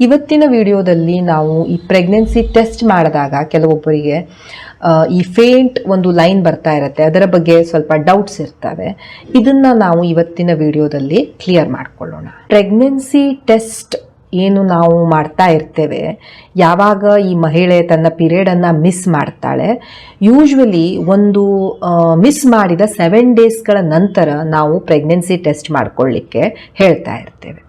ಇವತ್ತಿನ ವಿಡಿಯೋದಲ್ಲಿ ನಾವು ಈ ಪ್ರೆಗ್ನೆನ್ಸಿ ಟೆಸ್ಟ್ ಮಾಡಿದಾಗ ಕೆಲವೊಬ್ಬರಿಗೆ ಈ ಫೇಂಟ್ ಒಂದು ಲೈನ್ ಬರ್ತಾ ಇರುತ್ತೆ. ಅದರ ಬಗ್ಗೆ ಸ್ವಲ್ಪ ಡೌಟ್ಸ್ ಇರ್ತವೆ. ಇದನ್ನು ನಾವು ಇವತ್ತಿನ ವಿಡಿಯೋದಲ್ಲಿ ಕ್ಲಿಯರ್ ಮಾಡಿಕೊಳ್ಳೋಣ. ಪ್ರೆಗ್ನೆನ್ಸಿ ಟೆಸ್ಟ್ ಏನು ನಾವು ಮಾಡ್ತಾ ಇರ್ತೇವೆ. ಯಾವಾಗ ಈ ಮಹಿಳೆ ತನ್ನ ಪಿರಿಯಡನ್ನು ಮಿಸ್ ಮಾಡ್ತಾಳೆ ಯೂಶ್ವಲಿ ಒಂದು ಮಿಸ್ ಮಾಡಿದ ಸೆವೆನ್ ಡೇಸ್ಗಳ ನಂತರ ನಾವು ಪ್ರೆಗ್ನೆನ್ಸಿ ಟೆಸ್ಟ್ ಮಾಡಿಕೊಳ್ಳಿಕ್ಕೆ ಹೇಳ್ತಾ ಇರ್ತೇವೆ.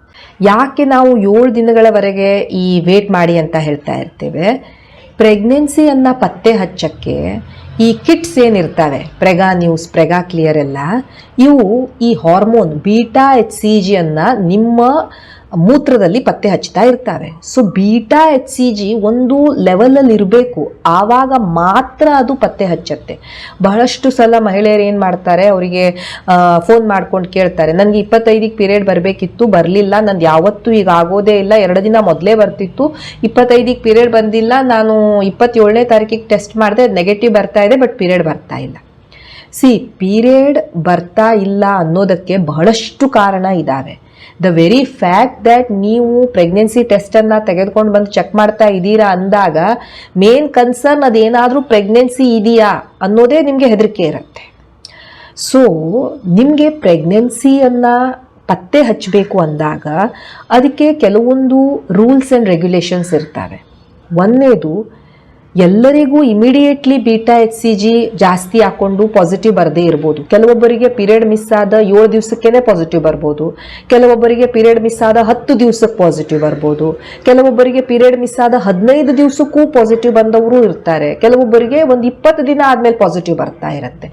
ಯಾಕೆ ನಾವು ಏಳು ದಿನಗಳವರೆಗೆ ಈ ವೇಟ್ ಮಾಡಿ ಅಂತ ಹೇಳ್ತಾ ಇರ್ತೇವೆ? ಪ್ರೆಗ್ನೆನ್ಸಿಯನ್ನು ಪತ್ತೆ ಹಚ್ಚಕ್ಕೆ ಈ ಕಿಟ್ಸ್ ಏನಿರ್ತವೆ? ಪ್ರೆಗಾ ನ್ಯೂಸ್ ಪ್ರೆಗಾ ಕ್ಲಿಯರ್ ಎಲ್ಲ, ಇವು ಈ ಹಾರ್ಮೋನ್ ಬೀಟಾ ಎಚ್ ಸಿ ಜಿಯನ್ನು ನಿಮ್ಮ ಮೂತ್ರದಲ್ಲಿ ಪತ್ತೆ ಹಚ್ತಾ ಇರ್ತಾರೆ. So beta H C G ಒಂದು ಲೆವೆಲಲ್ಲಿ ಇರಬೇಕು. ಆವಾಗ ಮಾತ್ರ ಅದು ಪತ್ತೆ ಹಚ್ಚತ್ತೆ. ಬಹಳಷ್ಟು ಸಲ ಮಹಿಳೆಯರು ಏನು ಮಾಡ್ತಾರೆ, ಅವರಿಗೆ ಫೋನ್ ಮಾಡ್ಕೊಂಡು ಕೇಳ್ತಾರೆ ನನಗೆ ಇಪ್ಪತ್ತೈದಕ್ಕೆ ಪೀರಿಯಡ್ ಬರಬೇಕಿತ್ತು, ಬರಲಿಲ್ಲ, ನಂದು ಯಾವತ್ತೂ ಈಗ ಆಗೋದೇ ಇಲ್ಲ, ಎರಡು ದಿನ ಮೊದಲೇ ಬರ್ತಿತ್ತು ಇಪ್ಪತ್ತೈದಕ್ಕೆ ಪೀರಿಯಡ್ ಬಂದಿಲ್ಲ, ನಾನು ಇಪ್ಪತ್ತೇಳನೇ ತಾರೀಕಿಗೆ ಟೆಸ್ಟ್ ಮಾಡಿದೆ ನೆಗೆಟಿವ್ ಬರ್ತಾ ಇದೆ ಬಟ್ ಪೀರಿಯಡ್ ಬರ್ತಾ ಇಲ್ಲ. ಸಿ ಪೀರಿಯಡ್ ಬರ್ತಾ ಇಲ್ಲ ಅನ್ನೋದಕ್ಕೆ ಬಹಳಷ್ಟು ಕಾರಣ ಇದ್ದಾವೆ ದ ವೆರಿ ಫ್ಯಾಕ್ಟ್ ದ್ಯಾಟ್ ನೀವು ಪ್ರೆಗ್ನೆನ್ಸಿ ಟೆಸ್ಟನ್ನು ತೆಗೆದುಕೊಂಡು ಬಂದು ಚೆಕ್ ಮಾಡ್ತಾ ಇದ್ದೀರಾ ಅಂದಾಗ ಮೇನ್ ಕನ್ಸರ್ನ್ ಅದೇನಾದರೂ ಪ್ರೆಗ್ನೆನ್ಸಿ ಇದೆಯಾ ಅನ್ನೋದೇ ನಿಮಗೆ ಹೆದರಿಕೆ ಇರುತ್ತೆ. ಸೊ ನಿಮಗೆ ಪ್ರೆಗ್ನೆನ್ಸಿಯನ್ನು ಪತ್ತೆ ಹಚ್ಚಬೇಕು ಅಂದಾಗ, ಅದಕ್ಕೆ ಕೆಲವೊಂದು ರೂಲ್ಸ್ ಆ್ಯಂಡ್ ರೆಗ್ಯುಲೇಷನ್ಸ್ ಇರ್ತವೆ. ಒಂದನೇದು ಎಲ್ಲರಿಗೂ immediately beta H C G ಜಾಸ್ತಿ ಹಾಕೊಂಡು ಪಾಸಿಟಿವ್ ಬರದೇ ಇರ್ಬೋದು. ಕೆಲವೊಬ್ಬರಿಗೆ ಪೀರಿಯಡ್ ಮಿಸ್ ಆದ ಏಳು ದಿವಸಕ್ಕೇನೆ ಪಾಸಿಟಿವ್ ಬರ್ಬೋದು. ಕೆಲವೊಬ್ಬರಿಗೆ ಪೀರಿಯಡ್ ಮಿಸ್ ಆದ ಹತ್ತು ದಿವಸಕ್ಕೆ ಪಾಸಿಟಿವ್ ಬರ್ಬೋದು. ಕೆಲವೊಬ್ಬರಿಗೆ ಪೀರಿಯಡ್ ಮಿಸ್ ಆದ ಹದಿನೈದು ದಿವಸಕ್ಕೂ ಪಾಸಿಟಿವ್ ಬಂದವರು ಇರ್ತಾರೆ. ಕೆಲವೊಬ್ಬರಿಗೆ ಒಂದು ಇಪ್ಪತ್ತು ದಿನ ಆದಮೇಲೆ ಪಾಸಿಟಿವ್ ಬರ್ತಾ ಇರುತ್ತೆ.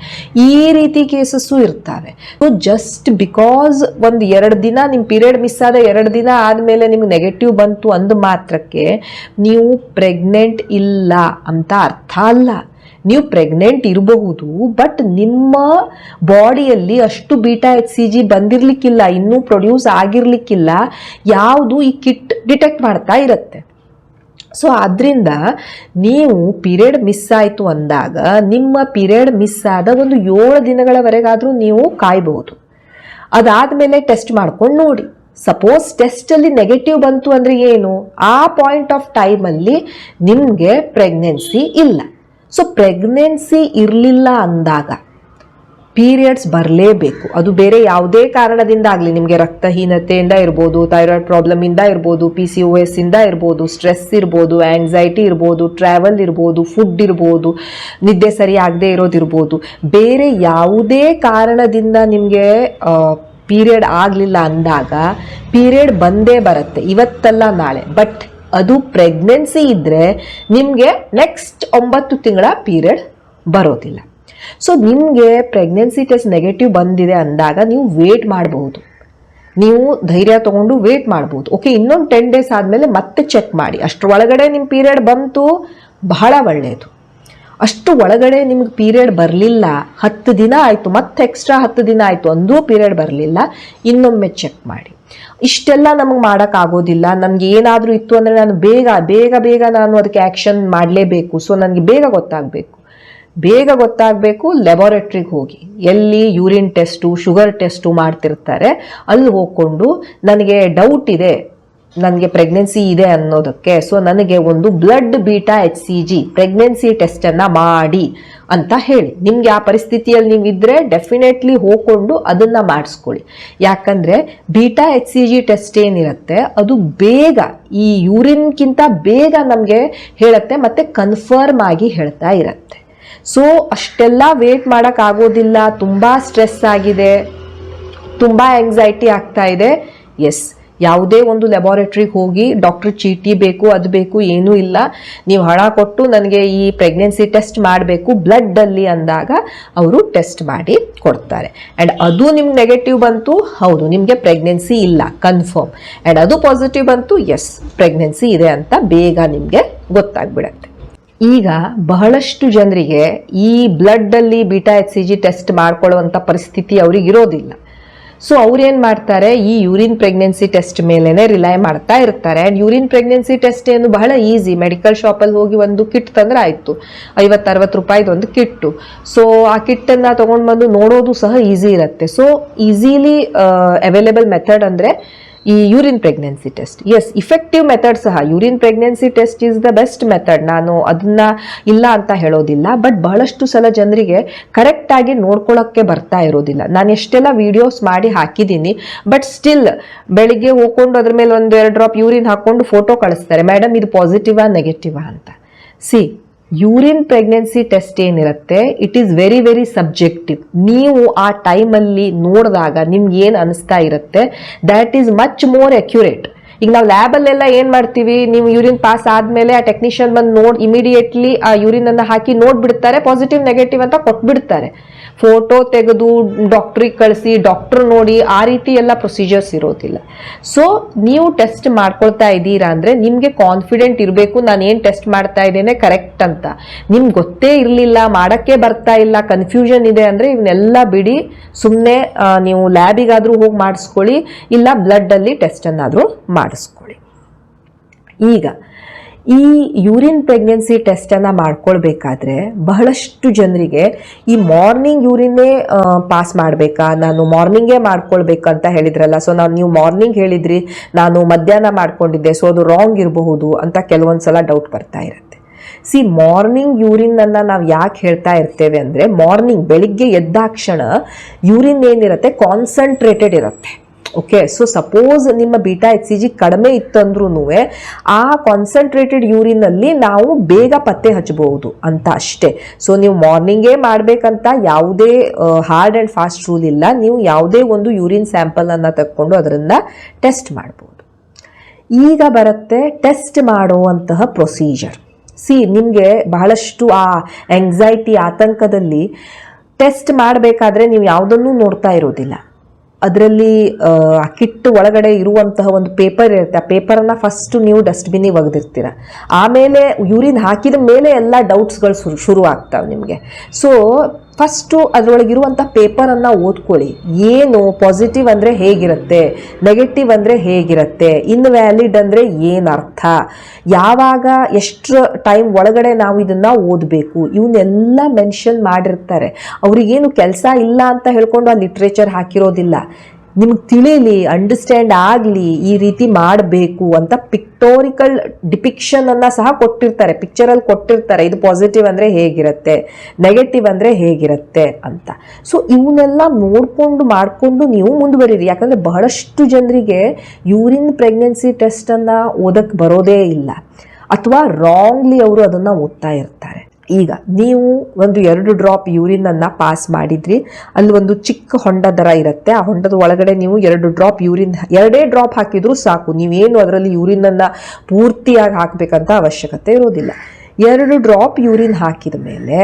ಈ ರೀತಿ ಕೇಸಸ್ಸು ಇರ್ತವೆ. ಸೊ ಜಸ್ಟ್ ಬಿಕಾಸ್ ಒಂದು ಎರಡು ದಿನ ನಿಮ್ಮ ಪೀರಿಯಡ್ ಮಿಸ್ ಆದ ಎರಡು ದಿನ ಆದಮೇಲೆ ನಿಮ್ಗೆ ನೆಗೆಟಿವ್ ಬಂತು ಅಂದ ಮಾತ್ರಕ್ಕೆ ನೀವು ಪ್ರೆಗ್ನೆಂಟ್ ಇಲ್ಲ. ಅಂತ ಅರ್ಥ ಅಲ್ಲ. ನೀವು ಪ್ರೆಗ್ನೆಂಟ್ ಇರಬಹುದು ಬಟ್ ನಿಮ್ಮ ಬಾಡಿಯಲ್ಲಿ ಅಷ್ಟು ಬೀಟಾ ಎಚ್ ಸಿ ಜಿ ಬಂದಿರಲಿಕ್ಕಿಲ್ಲ, ಇನ್ನೂ ಪ್ರೊಡ್ಯೂಸ್ ಆಗಿರಲಿಕ್ಕಿಲ್ಲ, ಯಾವುದು ಈ ಕಿಟ್ ಡಿಟೆಕ್ಟ್ ಮಾಡ್ತಾ ಇರುತ್ತೆ. ಸೊ ಆದ್ದರಿಂದ ನೀವು ಪಿರಿಯಡ್ ಮಿಸ್ ಆಯಿತು ಅಂದಾಗ, ನಿಮ್ಮ ಪಿರಿಯಡ್ ಮಿಸ್ ಆದ ಒಂದು ಏಳು ದಿನಗಳವರೆಗಾದರೂ ನೀವು ಕಾಯ್ಬೋದು. ಅದಾದಮೇಲೆ ಟೆಸ್ಟ್ ಮಾಡ್ಕೊಂಡು ನೋಡಿ. ಸಪೋಸ್ ಟೆಸ್ಟಲ್ಲಿ ನೆಗೆಟಿವ್ ಬಂತು ಅಂದರೆ ಏನು? ಆ ಪಾಯಿಂಟ್ ಆಫ್ ಟೈಮಲ್ಲಿ ನಿಮಗೆ ಪ್ರೆಗ್ನೆನ್ಸಿ ಇಲ್ಲ. ಸೊ ಪ್ರೆಗ್ನೆನ್ಸಿ ಇರಲಿಲ್ಲ ಅಂದಾಗ ಪೀರಿಯಡ್ಸ್ ಬರಲೇಬೇಕು. ಅದು ಬೇರೆ ಯಾವುದೇ ಕಾರಣದಿಂದ ಆಗಲಿ. ನಿಮಗೆ ರಕ್ತಹೀನತೆಯಿಂದ ಇರ್ಬೋದು ಥೈರಾಯ್ಡ್ ಪ್ರಾಬ್ಲಮಿಂದ ಇರ್ಬೋದು ಪಿ ಸಿ ಒ ಎಸ್ಸಿಂದ ಇರ್ಬೋದು ಸ್ಟ್ರೆಸ್ ಇರ್ಬೋದು ಆ್ಯಂಗ್ಸೈಟಿ ಇರ್ಬೋದು ಟ್ರಾವೆಲ್ ಇರ್ಬೋದು ಫುಡ್ ಇರ್ಬೋದು, ನಿದ್ದೆ ಸರಿ ಆಗದೆ ಇರೋದಿರ್ಬೋದು. ಬೇರೆ ಯಾವುದೇ ಕಾರಣದಿಂದ ನಿಮಗೆ ಪೀರಿಯಡ್ ಆಗಲಿಲ್ಲ ಅಂದಾಗ ಪೀರಿಯಡ್ ಬಂದೇ ಬರುತ್ತೆ ಇವತ್ತಲ್ಲ ನಾಳೆ. ಬಟ್ ಅದು ಪ್ರೆಗ್ನೆನ್ಸಿ ಇದ್ದರೆ ನಿಮಗೆ ನೆಕ್ಸ್ಟ್ ಒಂಬತ್ತು ತಿಂಗಳ ಪೀರಿಯಡ್ ಬರೋದಿಲ್ಲ. ಸೊ ನಿಮಗೆ ಪ್ರೆಗ್ನೆನ್ಸಿ ಟೆಸ್ಟ್ ನೆಗೆಟಿವ್ ಬಂದಿದೆ ಅಂದಾಗ ನೀವು ವೇಟ್ ಮಾಡಬಹುದು ನೀವು ಧೈರ್ಯ ತಗೊಂಡು ವೇಟ್ ಮಾಡ್ಬೋದು. ಓಕೆ ಇನ್ನೊಂದು ಟೆನ್ ಡೇಸ್ ಆದಮೇಲೆ ಮತ್ತೆ ಚೆಕ್ ಮಾಡಿ. ಅಷ್ಟರೊಳಗಡೆ ನಿಮ್ಮ ಪೀರಿಯಡ್ ಬಂತು, ಬಹಳ ಒಳ್ಳೆಯದು ಅಷ್ಟು ಒಳಗಡೆ ನಿಮ್ಗೆ ಪೀರಿಯಡ್ ಬರಲಿಲ್ಲ. ಹತ್ತು ದಿನ ಆಯಿತು, ಮತ್ತೆ ಎಕ್ಸ್ಟ್ರಾ ಹತ್ತು ದಿನ ಆಯಿತು ಅಂದೂ ಪೀರಿಯಡ್ ಬರಲಿಲ್ಲ. ಇನ್ನೊಮ್ಮೆ ಚೆಕ್ ಮಾಡಿ. ಇಷ್ಟೆಲ್ಲ ನಮಗೆ ಮಾಡೋಕ್ಕಾಗೋದಿಲ್ಲ ನನಗೆ ಏನಾದರೂ ಇತ್ತು ಅಂದರೆ ನಾನು ಬೇಗ ಬೇಗ ಬೇಗ ನಾನು ಅದಕ್ಕೆ ಆ್ಯಕ್ಷನ್ ಮಾಡಲೇಬೇಕು. ಸೊ ನನಗೆ ಬೇಗ ಗೊತ್ತಾಗಬೇಕು. ಬೇಗ ಗೊತ್ತಾಗಬೇಕು ಲೆಬೋರೆಟ್ರಿಗೆ ಹೋಗಿ. ಎಲ್ಲಿ ಯೂರಿನ್ ಟೆಸ್ಟು ಶುಗರ್ ಟೆಸ್ಟು ಮಾಡ್ತಿರ್ತಾರೆ, ಅಲ್ಲಿ ಹೋಗ್ಕೊಂಡು ನನಗೆ ಡೌಟ್ ಇದೆ. ನನಗೆ ಪ್ರೆಗ್ನೆನ್ಸಿ ಇದೆ ಅನ್ನೋದಕ್ಕೆ ಸೊ ನನಗೆ ಒಂದು blood beta H C G pregnancy ಟೆಸ್ಟನ್ನು ಮಾಡಿ ಅಂತ ಹೇಳಿ. ನಿಮ್ಗೆ ಆ ಪರಿಸ್ಥಿತಿಯಲ್ಲಿ ನೀವು ಇದ್ದರೆ ಡೆಫಿನೆಟ್ಲಿ ಹೋಗ್ಕೊಂಡು ಅದನ್ನು ಮಾಡಿಸ್ಕೊಳ್ಳಿ. ಯಾಕಂದರೆ beta H C G test ಏನಿರುತ್ತೆ, ಅದು ಬೇಗ, ಈ ಯೂರಿನ್ಗಿಂತ ಬೇಗ ನಮಗೆ ಹೇಳುತ್ತೆ ಮತ್ತು ಕನ್ಫರ್ಮ್ ಆಗಿ ಹೇಳ್ತಾ ಇರುತ್ತೆ. ಸೊ ಅಷ್ಟೆಲ್ಲ ವೇಟ್ ಮಾಡೋಕ್ಕಾಗೋದಿಲ್ಲ ತುಂಬ ಸ್ಟ್ರೆಸ್ ಆಗಿದೆ, ತುಂಬ ಆಂಗ್ಸೈಟಿ ಆಗ್ತಾ ಇದೆ. ಎಸ್ ಯಾವುದೇ ಒಂದು ಲೆಬಾರೆಟ್ರಿಗೆ ಹೋಗಿ ಡಾಕ್ಟರ್ ಚೀಟಿ ಬೇಕು, ಅದು ಬೇಕು, ಏನೂ ಇಲ್ಲ. ನೀವು ಹಣ ಕೊಟ್ಟು ನನಗೆ ಈ ಪ್ರೆಗ್ನೆನ್ಸಿ ಟೆಸ್ಟ್ ಮಾಡಬೇಕು ಬ್ಲಡ್ಡಲ್ಲಿ ಅಂದಾಗ ಅವರು ಟೆಸ್ಟ್ ಮಾಡಿ ಕೊಡ್ತಾರೆ. ಆ್ಯಂಡ್ ಅದು ನಿಮ್ಗೆ ನೆಗೆಟಿವ್ ಬಂತು, ಹೌದು, ನಿಮಗೆ ಪ್ರೆಗ್ನೆನ್ಸಿ ಇಲ್ಲ ಕನ್ಫರ್ಮ್ ಆ್ಯಂಡ್ ಅದು ಪಾಸಿಟಿವ್ ಬಂತು ಎಸ್ ಪ್ರೆಗ್ನೆನ್ಸಿ ಇದೆ ಅಂತ ಬೇಗ ನಿಮಗೆ ಗೊತ್ತಾಗ್ಬಿಡತ್ತೆ. ಈಗ ಬಹಳಷ್ಟು ಜನರಿಗೆ ಈ ಬ್ಲಡ್ಡಲ್ಲಿ beta H C G test ಮಾಡ್ಕೊಳ್ಳುವಂಥ ಪರಿಸ್ಥಿತಿ ಅವ್ರಿಗೆ ಇರೋದಿಲ್ಲ. ಸೊ ಅವ್ರೇನು ಮಾಡ್ತಾರೆ? ಈ ಯೂರಿನ್ ಪ್ರೆಗ್ನೆನ್ಸಿ ಟೆಸ್ಟ್ ಮೇಲೇನೆ ರಿಲೈ ಮಾಡ್ತಾ ಇರ್ತಾರೆ. ಆ್ಯಂಡ್ ಯೂರಿನ್ ಪ್ರೆಗ್ನೆನ್ಸಿ ಟೆಸ್ಟ್ ಏನು ಬಹಳ ಈಸಿ ಮೆಡಿಕಲ್ ಶಾಪಲ್ಲಿ ಹೋಗಿ ಒಂದು ಕಿಟ್ ತಂದ್ರೆ ಆಯಿತು. ಐವತ್ತರವತ್ತು ರೂಪಾಯಿದು ಒಂದು ಕಿಟ್ಟು. ಸೊ ಆ ಕಿಟ್ಟನ್ನು ತೊಗೊಂಡು ಬಂದು ನೋಡೋದು ಸಹ ಈಸಿ ಇರುತ್ತೆ. ಸೊ ಈಸಿಲಿ ಅವೈಲೇಬಲ್ ಮೆಥಡ್ ಅಂದರೆ ಈ urine pregnancy test is effective method ಸಹ. Urine pregnancy test is the best method ನಾನು ಅದನ್ನ ಇಲ್ಲ ಅಂತ ಹೇಳೋದಿಲ್ಲ ಬಟ್ ಬಹಳಷ್ಟು ಸಲ ಜನರಿಗೆ ಕರೆಕ್ಟಾಗಿ ನೋಡ್ಕೊಳ್ಳೋಕ್ಕೆ ಬರ್ತಾ ಇರೋದಿಲ್ಲ. ನಾನು ಎಷ್ಟೆಲ್ಲ ವಿಡಿಯೋಸ್ ಮಾಡಿ ಹಾಕಿದ್ದೀನಿ ಬಟ್ ಸ್ಟಿಲ್ ಬೆಳಿಗ್ಗೆ ಹೋಗ್ಕೊಂಡು ಅದ್ರ ಮೇಲೆ ಒಂದು ಎರಡು ಡ್ರಾಪ್ ಯೂರಿನ್ ಹಾಕೊಂಡು ಫೋಟೋ ಕಳಿಸ್ತಾರೆ. ಮೇಡಮ್ ಇದು ಪಾಸಿಟಿವಾ ನೆಗೆಟಿವಾ ಅಂತ? ಸಿ ಯೂರಿನ್ ಪ್ರೆಗ್ನೆನ್ಸಿ ಟೆಸ್ಟ್ ಏನಿರುತ್ತೆ it is very very subjective ನೀವು ಆ ಟೈಮಲ್ಲಿ ನೋಡಿದಾಗ ನಿಮ್ಗೆ ಏನು ಅನಿಸ್ತಾ ಇರುತ್ತೆ that is much more accurate ಈಗ ನಾವು ಲ್ಯಾಬಲ್ಲೆಲ್ಲ ಏನು ಮಾಡ್ತೀವಿ? ನೀವು ಯೂರಿನ್ ಪಾಸ್ ಆದಮೇಲೆ ಆ ಟೆಕ್ನಿಷಿಯನ್ ಬಂದು ನೋಡ್ ಇಮಿಡಿಯೇಟ್ಲಿ ಆ ಯೂರಿನ್ ಅನ್ನು ಹಾಕಿ ನೋಡ್ಬಿಡ್ತಾರೆ ಪಾಸಿಟಿವ್ ನೆಗೆಟಿವ್ ಅಂತ ಕೊಟ್ಬಿಡ್ತಾರೆ. ಫೋಟೋ ತೆಗೆದು ಡಾಕ್ಟ್ರಿಗೆ ಕಳಿಸಿ ಡಾಕ್ಟ್ರ್ ನೋಡಿ ಆ ರೀತಿ ಎಲ್ಲ ಪ್ರೊಸೀಜರ್ಸ್ ಇರೋದಿಲ್ಲ. ಸೊ ನೀವು ಟೆಸ್ಟ್ ಮಾಡ್ಕೊಳ್ತಾ ಇದ್ದೀರಾ ಅಂದರೆ ನಿಮಗೆ ಕಾನ್ಫಿಡೆಂಟ್ ಇರಬೇಕು, ನಾನು ಏನು ಟೆಸ್ಟ್ ಮಾಡ್ತಾ ಇದ್ದೇನೆ ಕರೆಕ್ಟ್ ಅಂತ. ನಿಮ್ಗೆ ಗೊತ್ತೇ ಇರಲಿಲ್ಲ, ಮಾಡೋಕ್ಕೆ ಬರ್ತಾ ಇಲ್ಲ ಕನ್ಫ್ಯೂಷನ್ ಇದೆ ಅಂದರೆ ಇವನ್ನೆಲ್ಲ ಬಿಡಿ ಸುಮ್ಮನೆ ನೀವು ಲ್ಯಾಬಿಗಾದರೂ ಹೋಗಿ ಮಾಡಿಸ್ಕೊಳ್ಳಿ, ಇಲ್ಲ ಬ್ಲಡ್ಡಲ್ಲಿ ಟೆಸ್ಟನ್ನಾದರೂ ಮಾಡಿಸ್ಕೊಳ್ಳಿ ಈಗ, ಈ ಯೂರಿನ್ ಪ್ರೆಗ್ನೆನ್ಸಿ ಟೆಸ್ಟನ್ನು ಮಾಡ್ಕೊಳ್ಬೇಕಾದ್ರೆ ಬಹಳಷ್ಟು ಜನರಿಗೆ ಈ ಮಾರ್ನಿಂಗ್ ಯೂರಿನ್ನೇ ಪಾಸ್ ಮಾಡಬೇಕಾ? ನಾನು ಮಾರ್ನಿಂಗೇ ಮಾಡ್ಕೊಳ್ಬೇಕಂತ ಹೇಳಿದ್ರಲ್ಲ ಸೊ ನಾನು ನೀವು ಮಾರ್ನಿಂಗ್ ಹೇಳಿದ್ರಿ, ನಾನು ಮಧ್ಯಾಹ್ನ ಮಾಡ್ಕೊಂಡಿದ್ದೆ ಸೊ ಅದು ರಾಂಗ್ ಇರಬಹುದು ಅಂತ ಕೆಲವೊಂದು ಸಲ ಡೌಟ್ ಬರ್ತಾ ಇರುತ್ತೆ. ಸಿ ಮಾರ್ನಿಂಗ್ ಯೂರಿನ್ ಅನ್ನ ನಾವು ಯಾಕೆ ಹೇಳ್ತಾ ಇರ್ತೇವೆ ಅಂದರೆ ಮಾರ್ನಿಂಗ್ ಬೆಳಿಗ್ಗೆ ಎದ್ದಾಕ್ಷಣ ಯೂರಿನ್ ಏನಿರುತ್ತೆ ಕಾನ್ಸಂಟ್ರೇಟೆಡ್ ಇರುತ್ತೆ. ಓಕೆ ಸೊ ಸಪೋಸ್ ನಿಮ್ಮ ಬೀಟಾ ಎಚ್ ಸಿ ಜಿ ಕಡಿಮೆ ಇತ್ತಂದ್ರೂ ಆ ಕಾನ್ಸಂಟ್ರೇಟೆಡ್ ಯೂರಿನಲ್ಲಿ ನಾವು ಬೇಗ ಪತ್ತೆ ಹಚ್ಚಬಹುದು ಅಂತ ಅಷ್ಟೇ. ಸೊ ನೀವು ಮಾರ್ನಿಂಗೇ ಮಾಡಬೇಕಂತ ಯಾವುದೇ ಹಾರ್ಡ್ ಆ್ಯಂಡ್ ಫಾಸ್ಟ್ ರೂಲ್ ಇಲ್ಲ. ನೀವು ಯಾವುದೇ ಒಂದು ಯೂರಿನ್ ಸ್ಯಾಂಪಲನ್ನು ತಕ್ಕೊಂಡು ಅದರಿಂದ ಟೆಸ್ಟ್ ಮಾಡ್ಬೋದು. ಈಗ ಬರುತ್ತೆ ಟೆಸ್ಟ್ ಮಾಡುವಂತಹ ಪ್ರೊಸೀಜರ್ ಸಿ ನಿಮಗೆ ಬಹಳಷ್ಟು, ಆ ಎಂಗ್ಸೈಟಿ ಆತಂಕದಲ್ಲಿ ಟೆಸ್ಟ್ ಮಾಡಬೇಕಾದ್ರೆ ನೀವು ಯಾವುದನ್ನೂ ನೋಡ್ತಾ ಇರೋದಿಲ್ಲ. ಅದರಲ್ಲಿ, ಆ ಒಳಗಡೆ ಇರುವಂತಹ ಒಂದು ಪೇಪರ್ ಇರುತ್ತೆ. ಆ ಪೇಪರನ್ನು ಫಸ್ಟು ನೀವು ಡಸ್ಟ್ಬಿನ್ನಿಗೆ ಒಗೆದಿರ್ತೀರ. ಆಮೇಲೆ ಯೂರಿನ್ ಹಾಕಿದ ಮೇಲೆ ಎಲ್ಲ ಡೌಟ್ಸ್ಗಳು ಶುರು ಶುರು ಆಗ್ತಾವೆ ನಿಮಗೆ. ಸೊ ಫಸ್ಟು ಅದರೊಳಗಿರುವಂಥ ಪೇಪರನ್ನು ಓದ್ಕೊಳ್ಳಿ. ಏನು ಪಾಸಿಟಿವ್ ಅಂದರೆ ಹೇಗಿರುತ್ತೆ? ನೆಗೆಟಿವ್ ಅಂದರೆ ಹೇಗಿರುತ್ತೆ? ಇನ್ವ್ಯಾಲಿಡ್ ಅಂದರೆ ಏನು ಅರ್ಥ ಯಾವಾಗ ಎಷ್ಟು ಟೈಮ್ ಒಳಗಡೆ ನಾವು ಇದನ್ನು ಓದಬೇಕು? ಇವನ್ನೆಲ್ಲ ಮೆನ್ಷನ್ ಮಾಡಿರ್ತಾರೆ. ಅವ್ರಿಗೇನು ಕೆಲಸ ಇಲ್ಲ ಅಂತ ಹೇಳ್ಕೊಂಡು ಆ ಲಿಟ್ರೇಚರ್ ಹಾಕಿರೋದಿಲ್ಲ. ನಿಮ್ಗೆ ತಿಳಿಲಿ ಅಂಡರ್ಸ್ಟ್ಯಾಂಡ್ ಆಗಲಿ, ಈ ರೀತಿ ಮಾಡಬೇಕು ಅಂತ ಪಿಕ್ಟೋರಿಕಲ್ ಡಿಪಿಕ್ಷನನ್ನು ಸಹ ಕೊಟ್ಟಿರ್ತಾರೆ. ಪಿಕ್ಚರಲ್ಲಿ ಕೊಟ್ಟಿರ್ತಾರೆ. ಇದು ಪಾಸಿಟಿವ್ ಅಂದರೆ ಹೇಗಿರುತ್ತೆ? ನೆಗೆಟಿವ್ ಅಂದರೆ ಹೇಗಿರುತ್ತೆ ಅಂತ. ಸೊ ಇವನ್ನೆಲ್ಲ ನೋಡಿಕೊಂಡು ಮಾಡಿಕೊಂಡು ನೀವು ಮುಂದುವರಿರಿ. ಯಾಕಂದರೆ ಬಹಳಷ್ಟು ಜನರಿಗೆ ಯೂರಿನ್ ಪ್ರೆಗ್ನೆನ್ಸಿ ಟೆಸ್ಟನ್ನು ಓದಕ್ಕೆ ಬರೋದೇ ಇಲ್ಲ. ಅಥವಾ ರಾಂಗ್ಲಿ ಅವರು ಅದನ್ನು ಓದ್ತಾ ಇರ್ತಾರೆ. ಈಗ ನೀವು ಒಂದು ಎರಡು ಡ್ರಾಪ್ ಯೂರಿನನ್ನು ಪಾಸ್ ಮಾಡಿದ್ರಿ, ಅಲ್ಲಿ ಒಂದು ಚಿಕ್ಕ ಹೊಂಡ ದರ ಇರುತ್ತೆ, ಆ ಹೊಂಡದ ಒಳಗಡೆ ನೀವು ಎರಡು ಡ್ರಾಪ್ ಯೂರಿನ್ ಎರಡೇ ಡ್ರಾಪ್ ಹಾಕಿದ್ರೂ ಸಾಕು, ನೀವೇನು ಅದರಲ್ಲಿ ಯೂರಿನನ್ನು ಪೂರ್ತಿಯಾಗಿ ಹಾಕಬೇಕಂತ ಅವಶ್ಯಕತೆ ಇರೋದಿಲ್ಲ. ಎರಡು ಡ್ರಾಪ್ ಯೂರಿನ್ ಹಾಕಿದ ಮೇಲೆ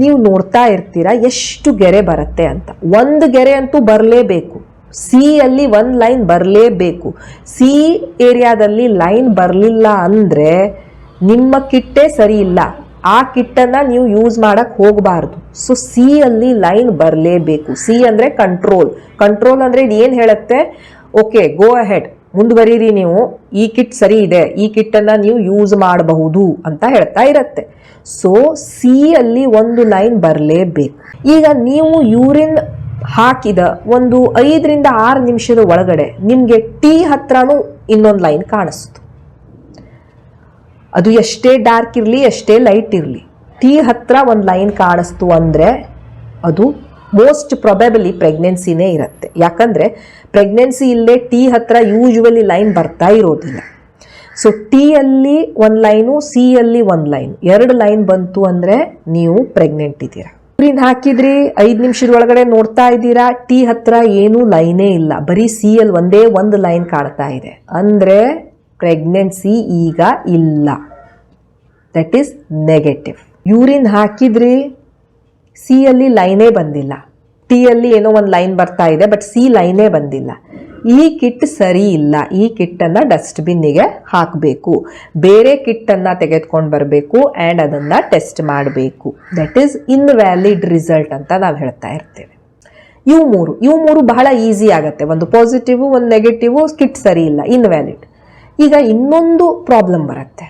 ನೀವು ನೋಡ್ತಾ ಇರ್ತೀರಾ ಎಷ್ಟು ಗೆರೆ ಬರುತ್ತೆ ಅಂತ. ಒಂದು ಗೆರೆ ಅಂತೂ ಬರಲೇಬೇಕು. ಸಿ ಅಲ್ಲಿ ಒಂದು ಲೈನ್ ಬರಲೇಬೇಕು. ಸಿ ಏರಿಯಾದಲ್ಲಿ ಲೈನ್ ಬರಲಿಲ್ಲ ಅಂದರೆ ನಿಮ್ಮ ಕಿಟ್ಟೇ ಸರಿ ಇಲ್ಲ. ಆ ಕಿಟ್ಟನ್ನು ನೀವು ಯೂಸ್ ಮಾಡಕ್ಕೆ ಹೋಗಬಾರ್ದು. ಸೊ ಸಿ ಅಲ್ಲಿ ಲೈನ್ ಬರಲೇಬೇಕು. ಸಿ ಅಂದರೆ ಕಂಟ್ರೋಲ್ ಕಂಟ್ರೋಲ್ ಅಂದರೆ ಇದು ಏನು ಹೇಳುತ್ತೆ? ಓಕೆ ಗೋ ಅಹೆಡ್ ಮುಂದುವರಿರಿ ನೀವು. ಈ ಕಿಟ್ ಸರಿ ಇದೆ. ಈ ಕಿಟ್ಟನ್ನು ನೀವು ಯೂಸ್ ಮಾಡಬಹುದು ಅಂತ ಹೇಳ್ತಾ ಇರುತ್ತೆ. ಸೊ ಸಿ ಅಲ್ಲಿ ಒಂದು ಲೈನ್ ಬರಲೇಬೇಕು. ಈಗ ನೀವು ಯೂರಿನ್ ಹಾಕಿದ ಒಂದು ಐದರಿಂದ ಆರು ನಿಮಿಷದ ಒಳಗಡೆ ನಿಮಗೆ ಟಿ ಹತ್ರನೂ ಇನ್ನೊಂದು ಲೈನ್ ಕಾಣಿಸ್ತು. ಅದು ಎಷ್ಟೇ ಡಾರ್ಕ್ ಇರಲಿ, ಎಷ್ಟೇ ಲೈಟ್ ಇರಲಿ. ಟಿ ಹತ್ರ ಒಂದು ಲೈನ್ ಕಾಣಿಸ್ತು ಅಂದರೆ ಅದು ಮೋಸ್ಟ್ ಪ್ರೊಬೆಬಲಿ ಪ್ರೆಗ್ನೆನ್ಸಿನೇ ಇರುತ್ತೆ. ಯಾಕಂದರೆ ಪ್ರೆಗ್ನೆನ್ಸಿ ಇಲ್ಲೇ ಟಿ ಹತ್ರ ಯೂಶ್ವಲಿ ಲೈನ್ ಬರ್ತಾ ಇರೋದಿಲ್ಲ. ಸೊ ಟಿಯಲ್ಲಿ ಒಂದು ಲೈನು ಸಿಯಲ್ಲಿ ಒಂದು ಲೈನ್ ಎರಡು ಲೈನ್ ಬಂತು ಅಂದರೆ ನೀವು ಪ್ರೆಗ್ನೆಂಟ್ ಇದ್ದೀರಾ. ಸ್ಕ್ರೀನ್ ಹಾಕಿದ್ರಿ, ಐದು ನಿಮಿಷದ ಒಳಗಡೆ ನೋಡ್ತಾ ಇದ್ದೀರಾ ಟಿ ಹತ್ರ ಏನೂ ಲೈನೇ ಇಲ್ಲ. ಬರೀ ಸಿ ಅಲ್ಲಿ ಒಂದೇ ಒಂದು ಲೈನ್ ಕಾಣ್ತಾ ಇದೆ. ಅಂದರೆ ಪ್ರೆಗ್ನೆನ್ಸಿ ಈಗ ಇಲ್ಲ. ದಟ್ ಈಸ್ ನೆಗೆಟಿವ್ ಯೂರಿನ್ ಹಾಕಿದ್ರಿ ಸಿ ಅಲ್ಲಿ ಲೈನೇ ಬಂದಿಲ್ಲ. ಟಿ ಅಲ್ಲಿ ಏನೋ ಒಂದು ಲೈನ್ ಬರ್ತಾ ಇದೆ ಬಟ್ ಸಿ ಲೈನೇ ಬಂದಿಲ್ಲ. ಈ ಕಿಟ್ ಸರಿ ಇಲ್ಲ. ಈ ಕಿಟ್ಟನ್ನು ಡಸ್ಟ್ಬಿನ್ನಿಗೆ ಹಾಕಬೇಕು. ಬೇರೆ ಕಿಟ್ಟನ್ನು ತೆಗೆದುಕೊಂಡು ಬರಬೇಕು ಆ್ಯಂಡ್ ಅದನ್ನು ಟೆಸ್ಟ್ ಮಾಡಬೇಕು. ದಟ್ ಈಸ್ ಇನ್ವ್ಯಾಲಿಡ್ ರಿಸಲ್ಟ್ ಅಂತ ನಾವು ಹೇಳ್ತಾ ಇರ್ತೇವೆ. ಇವು ಮೂರು. ಇವು ಮೂರು ಬಹಳ ಈಸಿ ಆಗುತ್ತೆ. ಒಂದು ಪಾಸಿಟಿವ್ ಒಂದು ನೆಗೆಟಿವ್ ಕಿಟ್ ಸರಿ ಇಲ್ಲ. ಇನ್ವ್ಯಾಲಿಡ್ ಈಗ ಇನ್ನೊಂದು ಪ್ರಾಬ್ಲಮ್ ಬರುತ್ತೆ.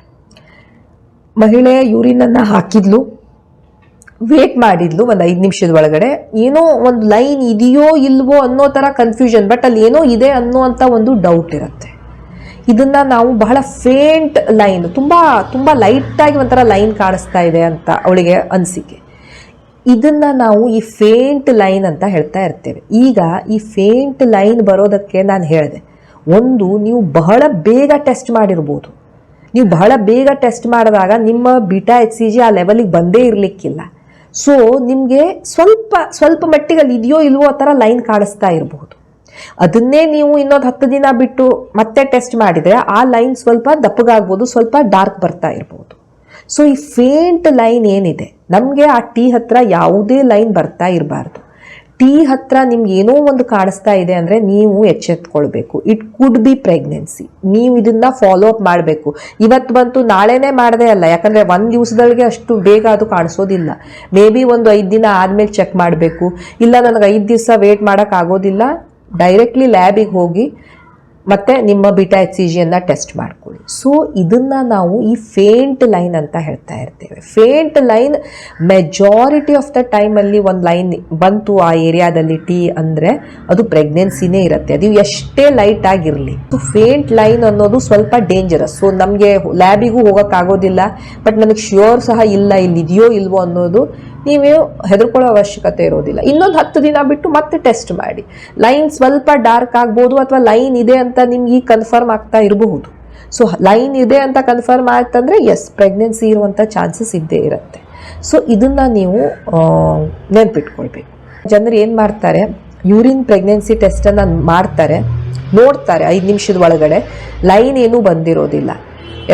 ಮಹಿಳೆ ಯೂರಿನನ್ನು ಹಾಕಿದ್ಲು ವೇಟ್ ಮಾಡಿದ್ಲು ಒಂದು ಐದು ನಿಮಿಷದ ಒಳಗಡೆ. ಏನೋ ಒಂದು ಲೈನ್ ಇದೆಯೋ ಇಲ್ವೋ ಅನ್ನೋ ಥರ ಕನ್ಫ್ಯೂಷನ್ ಬಟ್ ಅಲ್ಲಿ ಏನೋ ಇದೆ ಅನ್ನೋವಂಥ ಒಂದು ಡೌಟ್ ಇರುತ್ತೆ. ಇದನ್ನು ನಾವು ಬಹಳ ಫೇಂಟ್ ಲೈನ್ ತುಂಬ ತುಂಬ ಲೈಟಾಗಿ ಒಂಥರ ಲೈನ್ ಕಾಣಿಸ್ತಾ ಇದೆ ಅಂತ ಅವಳಿಗೆ ಅನಿಸಿಕೆ. ಇದನ್ನು ನಾವು ಈ ಫೇಂಟ್ ಲೈನ್ ಅಂತ ಹೇಳ್ತಾ ಇರ್ತೇವೆ. ಈಗ ಈ ಫೇಂಟ್ ಲೈನ್ ಬರೋದಕ್ಕೆ ನಾನು ಹೇಳಿದೆ ಒಂದು, ನೀವು ಬಹಳ ಬೇಗ ಟೆಸ್ಟ್ ಮಾಡಿರ್ಬೋದು. ನೀವು ಬಹಳ ಬೇಗ ಟೆಸ್ಟ್ ಮಾಡಿದಾಗ ನಿಮ್ಮ ಬಿಟಾ ಎಚ್ ಸಿ ಜಿ ಆ ಲೆವೆಲಿಗೆ ಬಂದೇ ಇರಲಿಕ್ಕಿಲ್ಲ. ಸೊ ನಿಮಗೆ ಸ್ವಲ್ಪ ಸ್ವಲ್ಪ ಮಟ್ಟಿಗೆ ಅಲ್ಲಿ ಇದೆಯೋ ಇಲ್ವೋ ಆ ಥರ ಲೈನ್ ಕಾಣಿಸ್ತಾ ಇರಬಹುದು ಅದನ್ನೇ ನೀವು ಇನ್ನೊಂದು ಹತ್ತು ದಿನ ಬಿಟ್ಟು ಮತ್ತೆ ಟೆಸ್ಟ್ ಮಾಡಿದರೆ ಆ ಲೈನ್ ಸ್ವಲ್ಪ ದಪ್ಪಗಾಗ್ಬೋದು, ಸ್ವಲ್ಪ ಡಾರ್ಕ್ ಬರ್ತಾ ಇರ್ಬೋದು. ಸೊ ಈ ಫೇಂಟ್ ಲೈನ್ ಏನಿದೆ? ನಮಗೆ ಆ ಟೀ ಹತ್ರ ಯಾವುದೇ ಲೈನ್ ಬರ್ತಾ ಇರಬಾರ್ದು. ಟೀ ಹತ್ರ ನಿಮ್ಗೆ ಏನೋ ಒಂದು ಕಾಣಿಸ್ತಾ ಇದೆ ಅಂದರೆ ನೀವು ಎಚ್ಚೆತ್ಕೊಳ್ಬೇಕು. ಇಟ್ ಕುಡ್ ಬಿ ಪ್ರೆಗ್ನೆನ್ಸಿ ನೀವು ಇದನ್ನ ಫಾಲೋ ಅಪ್ ಮಾಡಬೇಕು. ಇವತ್ತು ಬಂತು, ನಾಳೆನೇ ಮಾಡದೇ ಅಲ್ಲ. ಯಾಕಂದರೆ ಒಂದು ದಿವಸದೊಳಗೆ ಅಷ್ಟು ಬೇಗ ಅದು ಕಾಣಿಸೋದಿಲ್ಲ. ಮೇ ಬಿ ಒಂದು ಐದು ದಿನ ಆದಮೇಲೆ ಚೆಕ್ ಮಾಡಬೇಕು. ಇಲ್ಲ, ನನಗೆ ಐದು ದಿವಸ ವೇಟ್ ಮಾಡೋಕ್ಕಾಗೋದಿಲ್ಲ ಡೈರೆಕ್ಟ್ಲಿ ಲ್ಯಾಬಿಗೆ ಹೋಗಿ ಮತ್ತೆ ನಿಮ್ಮ ಬಿಟಾ ಎಚ್ ಸಿ ಜಿಯನ್ನು ಟೆಸ್ಟ್ ಮಾಡ್ಕೊಳ್ಳಿ. ಸೊ ಇದನ್ನು ನಾವು ಈ ಫೇಂಟ್ ಲೈನ್ ಅಂತ ಹೇಳ್ತಾ ಇರ್ತೇವೆ. Faint line majority of the ಟೈಮಲ್ಲಿ ಒಂದು ಲೈನ್ ಬಂತು ಆ ಏರಿಯಾದಲ್ಲಿ ಟೀ ಅಂದರೆ ಅದು ಪ್ರೆಗ್ನೆನ್ಸಿನೇ ಇರುತ್ತೆ. ಅದು ಎಷ್ಟೇ ಲೈಟ್ ಆಗಿರಲಿ. ಫೇಂಟ್ ಲೈನ್ ಅನ್ನೋದು ಸ್ವಲ್ಪ ಡೇಂಜರಸ್ ಸೊ ನಮಗೆ ಲ್ಯಾಬಿಗೂ ಹೋಗೋಕ್ಕಾಗೋದಿಲ್ಲ ಬಟ್ ನನಗೆ ಶ್ಯೂರ್ ಸಹ ಇಲ್ಲ ಇಲ್ಲಿ ಇದೆಯೋ ಇಲ್ವೋ ಅನ್ನೋದು ನೀವೇ ಹೆದರ್ಕೊಳ್ಳೋ ಅವಶ್ಯಕತೆ ಇರೋದಿಲ್ಲ. ಇನ್ನೊಂದು ಹತ್ತು ದಿನ ಬಿಟ್ಟು ಮತ್ತೆ ಟೆಸ್ಟ್ ಮಾಡಿ. ಲೈನ್ ಸ್ವಲ್ಪ ಡಾರ್ಕ್ ಆಗ್ಬೋದು ಅಥವಾ ಲೈನ್ ಇದೆ ಅಂತ ನಿಮ್ಗೆ ಈಗ ಕನ್ಫರ್ಮ್ ಆಗ್ತಾ ಇರಬಹುದು. ಸೊ ಲೈನ್ ಇದೆ ಅಂತ ಕನ್ಫರ್ಮ್ ಆಯ್ತಂದ್ರೆ ಎಸ್ ಪ್ರೆಗ್ನೆನ್ಸಿ ಇರುವಂಥ ಚಾನ್ಸಸ್ ಇದ್ದೇ ಇರುತ್ತೆ. ಸೊ ಇದನ್ನ ನೀವು ನೆನಪಿಟ್ಕೊಳ್ಬೇಕು. ಜನರು ಏನು ಮಾಡ್ತಾರೆ? ಯೂರಿನ್ ಪ್ರೆಗ್ನೆನ್ಸಿ ಟೆಸ್ಟನ್ನು ಮಾಡ್ತಾರೆ. ನೋಡ್ತಾರೆ ಐದು ನಿಮಿಷದ ಒಳಗಡೆ. ಲೈನ್ ಏನೂ ಬಂದಿರೋದಿಲ್ಲ.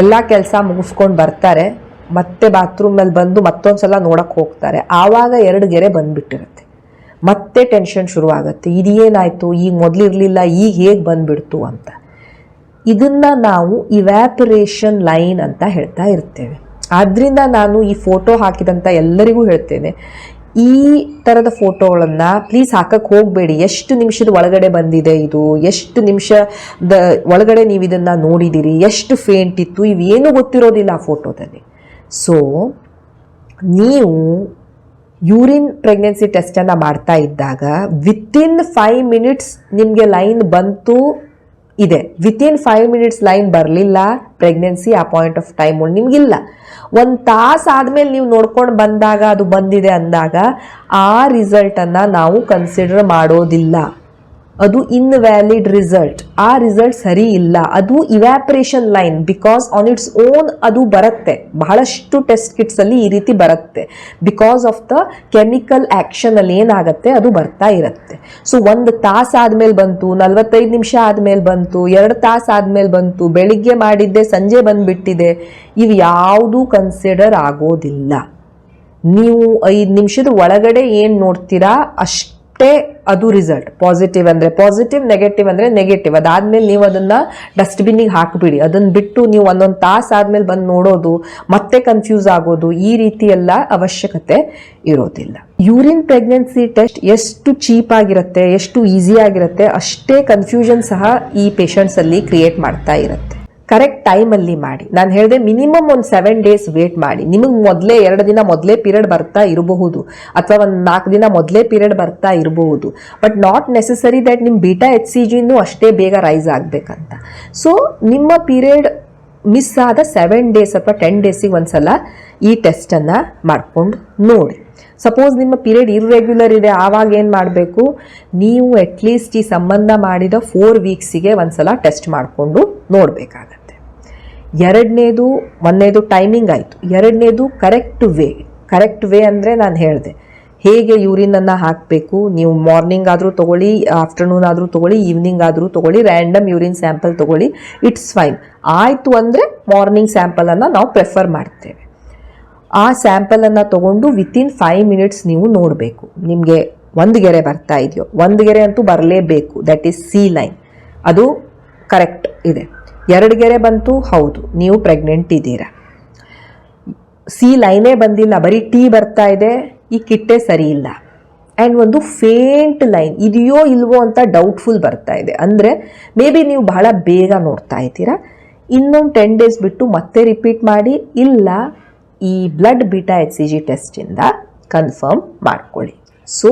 ಎಲ್ಲ ಕೆಲಸ ಮುಗಿಸ್ಕೊಂಡು ಬರ್ತಾರೆ. ಮತ್ತೆ ಬಾತ್ರೂಮಲ್ಲಿ ಬಂದು ಮತ್ತೊಂದು ಸಲ ಹೋಗ್ತಾರೆ. ಆವಾಗ ಎರಡು ಗೆರೆ ಬಂದ್ಬಿಟ್ಟಿರುತ್ತೆ. ಮತ್ತೆ ಟೆನ್ಷನ್ ಶುರುವಾಗುತ್ತೆ. ಇದೇನಾಯಿತು? ಈಗ ಮೊದಲಿರಲಿಲ್ಲ ಈಗ ಹೇಗೆ ಬಂದ್ಬಿಡ್ತು ಅಂತ. ಇದನ್ನ ನಾವು ಇವ್ಯಾಪರೇಷನ್ ಲೈನ್ ಅಂತ ಹೇಳ್ತಾ ಇರ್ತೇವೆ. ಆದ್ದರಿಂದ ನಾನು ಈ ಫೋಟೋ ಹಾಕಿದಂಥ ಎಲ್ಲರಿಗೂ ಹೇಳ್ತೇನೆ. ಈ ಥರದ ಫೋಟೋಗಳನ್ನು ಪ್ಲೀಸ್ ಹಾಕಕ್ಕೆ ಹೋಗಬೇಡಿ. ಎಷ್ಟು ನಿಮಿಷದ ಒಳಗಡೆ ಬಂದಿದೆ ಇದು? ಎಷ್ಟು ನಿಮಿಷದ ಒಳಗಡೆ ನೀವು ಇದನ್ನು ನೋಡಿದ್ದೀರಿ ಎಷ್ಟು ಫೇಂಟ್ ಇತ್ತು? ಇವೇನು ಗೊತ್ತಿರೋದಿಲ್ಲ ಆ ಫೋಟೋದಲ್ಲಿ ಸೊ ನೀವು ಯೂರಿನ್ ಪ್ರೆಗ್ನೆನ್ಸಿ ಟೆಸ್ಟನ್ನು ಮಾಡ್ತಾ ಇದ್ದಾಗ ವಿತಿನ್ ಫೈವ್ ಮಿನಿಟ್ಸ್ ನಿಮಗೆ ಲೈನ್ ಬಂತು ಇದೆ. ವಿತಿನ್ ಫೈವ್ ಮಿನಿಟ್ಸ್ ಲೈನ್ ಬರಲಿಲ್ಲ ಪ್ರೆಗ್ನೆನ್ಸಿ ಆ ಪಾಯಿಂಟ್ ಆಫ್ ಟೈಮ್ ನಿಮಗಿಲ್ಲ. ಒಂದು ತಾಸು ಆದಮೇಲೆ ನೀವು ನೋಡ್ಕೊಂಡು ಬಂದಾಗ ಅದು ಬಂದಿದೆ ಅಂದಾಗ ಆ ರಿಸಲ್ಟನ್ನು ನಾವು ಕನ್ಸಿಡರ್ ಮಾಡೋದಿಲ್ಲ. ಅದು ಇನ್ವ್ಯಾಲಿಡ್ ರಿಸಲ್ಟ್ ಆ ರಿಸಲ್ಟ್ ಸರಿ ಇಲ್ಲ. ಅದು evaporation line because on its own ಅದು ಬರುತ್ತೆ. ಬಹಳಷ್ಟು ಟೆಸ್ಟ್ ಕಿಟ್ಸ್ ಅಲ್ಲಿ ಈ ರೀತಿ ಬರುತ್ತೆ. Because of the chemical action ಅಲ್ಲಿ ಏನಾಗುತ್ತೆ? ಅದು ಬರ್ತಾ ಇರುತ್ತೆ. ಸೊ ಒಂದು ತಾಸು ಆದ್ಮೇಲೆ ಬಂತು, ನಲ್ವತ್ತೈದು ನಿಮಿಷ ಆದ್ಮೇಲೆ ಬಂತು, ಎರಡು ತಾಸು ಆದ್ಮೇಲೆ ಬಂತು, ಬೆಳಿಗ್ಗೆ ಮಾಡಿದ್ದೆ, ಸಂಜೆ ಬಂದ್ಬಿಟ್ಟಿದೆ, ಇವು ಯಾವುದೂ ಕನ್ಸಿಡರ್ ಆಗೋದಿಲ್ಲ. ನೀವು ಐದು ನಿಮಿಷದ ಒಳಗಡೆ ಏನು ನೋಡ್ತೀರಾ? ಅಷ್ಟೇ ಅದು ರಿಸಲ್ಟ್ ಪಾಸಿಟಿವ್ ಅಂದರೆ ಪಾಸಿಟಿವ್ ನೆಗೆಟಿವ್ ಅಂದರೆ ನೆಗೆಟಿವ್ ಅದಾದಮೇಲೆ ನೀವು ಅದನ್ನು ಡಸ್ಟ್ಬಿನ್ನಿಗೆ ಹಾಕಿಬಿಡಿ. ಅದನ್ನು ಬಿಟ್ಟು ನೀವು ಒಂದೊಂದು ತಾಸು ಆದಮೇಲೆ ಬಂದು ನೋಡೋದು, ಮತ್ತೆ ಕನ್ಫ್ಯೂಸ್ ಆಗೋದು, ಈ ರೀತಿ ಎಲ್ಲ ಅವಶ್ಯಕತೆ ಇರೋದಿಲ್ಲ. ಯೂರಿನ್ ಪ್ರೆಗ್ನೆನ್ಸಿ ಟೆಸ್ಟ್ ಎಷ್ಟು ಚೀಪ್ ಆಗಿರುತ್ತೆ, ಎಷ್ಟು ಈಸಿ ಆಗಿರುತ್ತೆ, ಅಷ್ಟೇ ಕನ್ಫ್ಯೂಷನ್ ಸಹ ಈ ಪೇಷಂಟ್ಸಲ್ಲಿ ಕ್ರಿಯೇಟ್ ಮಾಡ್ತಾ ಇರುತ್ತೆ. ಕರೆಕ್ಟ್ ಟೈಮಲ್ಲಿ ಮಾಡಿ. ನಾನು ಹೇಳಿದೆ ಮಿನಿಮಮ್ ಒಂದು ಸೆವೆನ್ ಡೇಸ್ ವೇಟ್ ಮಾಡಿ. ನಿಮಗೆ ಮೊದಲೇ ಎರಡು ದಿನ ಮೊದಲೇ ಪೀರಿಯಡ್ ಬರ್ತಾ ಇರಬಹುದು. ಅಥವಾ ಒಂದು ನಾಲ್ಕು ದಿನ ಮೊದಲೇ ಪೀರಿಯಡ್ ಬರ್ತಾ ಇರಬಹುದು. ಬಟ್ ನಾಟ್ ನೆಸಸರಿ ದ್ಯಾಟ್ ನಿಮ್ಮ ಬೀಟಾ ಎಚ್ ಸಿ ಜಿನೂ ಅಷ್ಟೇ ಬೇಗ ರೈಸ್ ಆಗಬೇಕಂತ. ಸೊ ನಿಮ್ಮ ಪೀರಿಯಡ್ ಮಿಸ್ ಆದ ಸೆವೆನ್ ಡೇಸ್ ಅಥವಾ ಟೆನ್ ಡೇಸಿಗೆ ಒಂದ್ಸಲ ಈ ಟೆಸ್ಟನ್ನು ಮಾಡ್ಕೊಂಡು ನೋಡಿ. ಸಪೋಸ್ ನಿಮ್ಮ ಪೀರಿಯಡ್ ಇರ್ರೆಗ್ಯುಲರ್ ಇದೆ, ಆವಾಗ ಏನು ಮಾಡಬೇಕು? ನೀವು ಅಟ್ಲೀಸ್ಟ್ ಈ ಸಂಬಂಧ ಮಾಡಿದ ಫೋರ್ ವೀಕ್ಸಿಗೆ ಒಂದ್ಸಲ ಟೆಸ್ಟ್ ಮಾಡಿಕೊಂಡು ನೋಡಬೇಕಾಗತ್ತೆ. ಎರಡನೇದು, ಒಂದನೇದು ಟೈಮಿಂಗ್ ಆಯಿತು. ಎರಡನೇದು ಕರೆಕ್ಟ್ ವೇ ಕರೆಕ್ಟ್ ವೇ ಅಂದರೆ ನಾನು ಹೇಳಿದೆ. ಹೇಗೆ ಯೂರಿನನ್ನು ಹಾಕಬೇಕು? ನೀವು ಮಾರ್ನಿಂಗ್ ಆದರೂ ತೊಗೊಳ್ಳಿ ಆಫ್ಟರ್ನೂನ್ ಆದರೂ ತೊಗೊಳ್ಳಿ ಈವ್ನಿಂಗ್ ಆದರೂ ತೊಗೊಳ್ಳಿ ರ್ಯಾಂಡಮ್ ಯೂರಿನ್ ಸ್ಯಾಂಪಲ್ ತೊಗೊಳ್ಳಿ ಇಟ್ಸ್ ಫೈನ್ ಆಯಿತು ಅಂದರೆ ಮಾರ್ನಿಂಗ್ ಸ್ಯಾಂಪಲನ್ನು ನಾವು ಪ್ರೆಫರ್ ಮಾಡ್ತೇವೆ. ಆ ಸ್ಯಾಂಪಲನ್ನು ತೊಗೊಂಡು ವಿತಿನ್ ಫೈವ್ ಮಿನಿಟ್ಸ್ ನೀವು ನೋಡಬೇಕು. ನಿಮಗೆ ಒಂದು ಗೆರೆ ಬರ್ತಾ ಇದೆಯೋ, ಒಂದು ಗೆರೆ ಅಂತೂ ಬರಲೇಬೇಕು. ದ್ಯಾಟ್ ಈಸ್ ಸಿ ಲೈನ್ ಅದು ಕರೆಕ್ಟ್ ಇದೆ. ಎರಡು ಗೆರೆ ಬಂತು, ಹೌದು, ನೀವು ಪ್ರೆಗ್ನೆಂಟ್ ಇದ್ದೀರಾ. ಸಿ ಲೈನೇ ಬಂದಿಲ್ಲ, ಬರೀ ಟಿ ಬರ್ತಾ ಇದೆ, ಈ ಕಿಟ್ಟೆ ಸರಿ ಇಲ್ಲ. ಆ್ಯಂಡ್ ಒಂದು ಫೇಂಟ್ ಲೈನ್ ಇದೆಯೋ ಇಲ್ವೋ ಅಂತ ಡೌಟ್ಫುಲ್ ಬರ್ತಾ ಇದೆ. ಅಂದರೆ ಮೇ ಬಿ ನೀವು ಬಹಳ ಬೇಗ ನೋಡ್ತಾ ಇದ್ದೀರಾ. ಇನ್ನೊಂದು ಟೆನ್ ಡೇಸ್ ಬಿಟ್ಟು ಮತ್ತೆ ರಿಪೀಟ್ ಮಾಡಿ, ಇಲ್ಲ, ಈ blood beta H C G ಟೆಸ್ಟಿಂದ confirm ಮಾಡ್ಕೊಳ್ಳಿ. So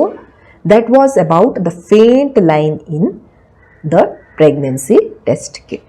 that was about the faint line in the pregnancy test kit.